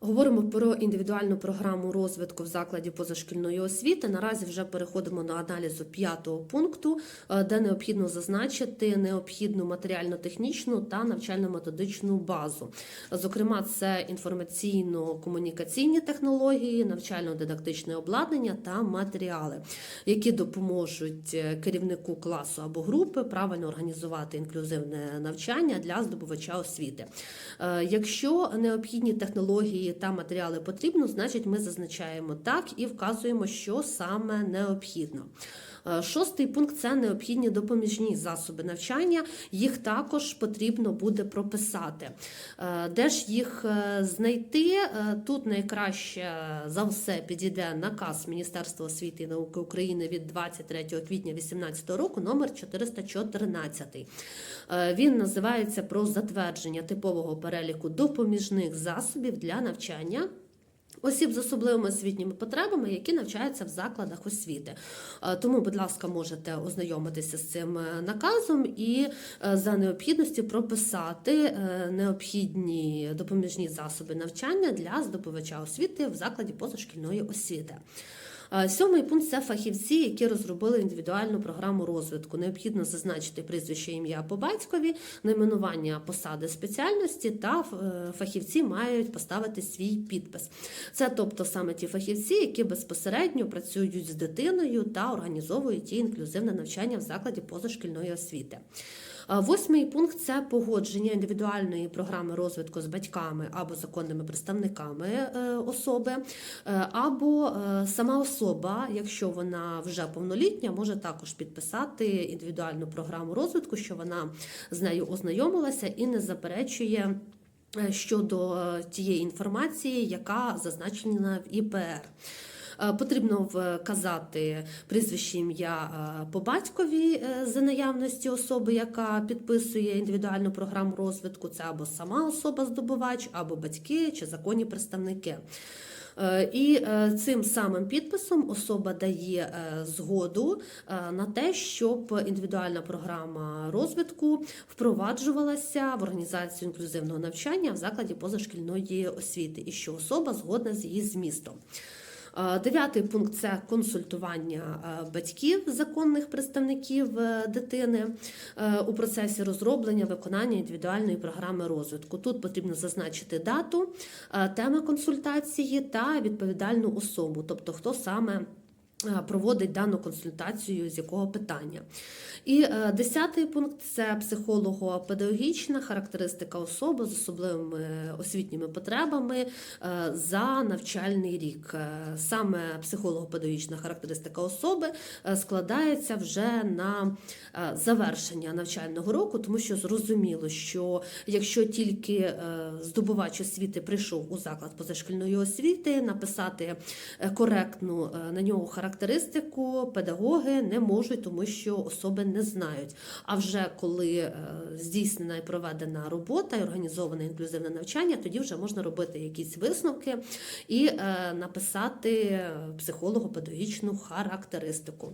Говоримо про індивідуальну програму розвитку в закладі позашкільної освіти. Наразі вже переходимо до аналізу п'ятого пункту, е, де необхідно зазначити необхідну матеріально-технічну та навчально-методичну базу. Зокрема, це інформаційно-комунікаційні технології, навчально-дидактичне обладнання та матеріали, які допоможуть е, керівнику класу або групи правильно організувати інклюзивне навчання для здобувача освіти. Е, Якщо необхідні технології та матеріали потрібно, значить ми зазначаємо так і вказуємо, що саме необхідно. Е, Шостий пункт це необхідні допоміжні засоби навчання. Їх також потрібно буде прописати. Е, Де ж їх е, знайти? Тут найкраще за все підійде наказ Міністерства освіти і науки України від 23 квітня 2018 року, номер 414. Е, Він називається про затвердження типового переліку допоміжних засобів для навчання. Осіб з особливими освітніми потребами, які навчаються в закладах освіти. Е, Тому, будь ласка, можете ознайомитися з цим е, наказом і е, за необхідності прописати необхідні допоміжні засоби навчання для здобувача освіти в закладі позашкільної освіти. Сьомий пункт це фахівці, які розробили індивідуальну програму розвитку. Необхідно зазначити прізвище ім'я по батькові, найменування посади спеціальності, та е, фахівці мають поставити свій підпис. Це тобто саме ті фахівці, які безпосередньо працюють з дитиною та організовують її інклюзивне навчання в закладі позашкільної освіти. Восьмий пункт це погодження індивідуальної програми розвитку з батьками або законними представниками е, особи, е, або е, сама особа, якщо вона вже повнолітня, може також підписати індивідуальну програму розвитку, що вона з нею ознайомилася і не заперечує. Щодо тієї інформації, яка зазначена в ІПР. Е, Потрібно вказати прізвище ім'я е, по батькові е, за наявності особи, яка підписує індивідуальну програму розвитку. Це або сама особа-здобувач, або батьки чи законні представники. І цим самим підписом особа дає згоду на те, щоб індивідуальна програма розвитку впроваджувалася в організацію інклюзивного навчання в закладі позашкільної освіти, і що особа згодна з її змістом. Е, Дев'ятий пункт це консультування е, батьків, законних представників е, дитини у процесі розроблення виконання індивідуальної програми розвитку. Тут потрібно зазначити дату, теми консультації та відповідальну особу, тобто хто саме. Е, Проводить дану консультацію з якого питання. І е, десятий пункт це психолого-педагогічна характеристика особи з особливими освітніми потребами е, за навчальний рік. Саме психолого-педагогічна характеристика особи складається вже на завершення навчального року, тому що зрозуміло, що якщо тільки здобувач освіти прийшов у заклад позашкільної освіти, написати коректну на нього характеристику педагоги не можуть, тому що особи не знають. А вже коли е, здійснена і проведена робота і організоване інклюзивне навчання, тоді вже можна робити якісь висновки і е, написати психолого-педагогічну характеристику.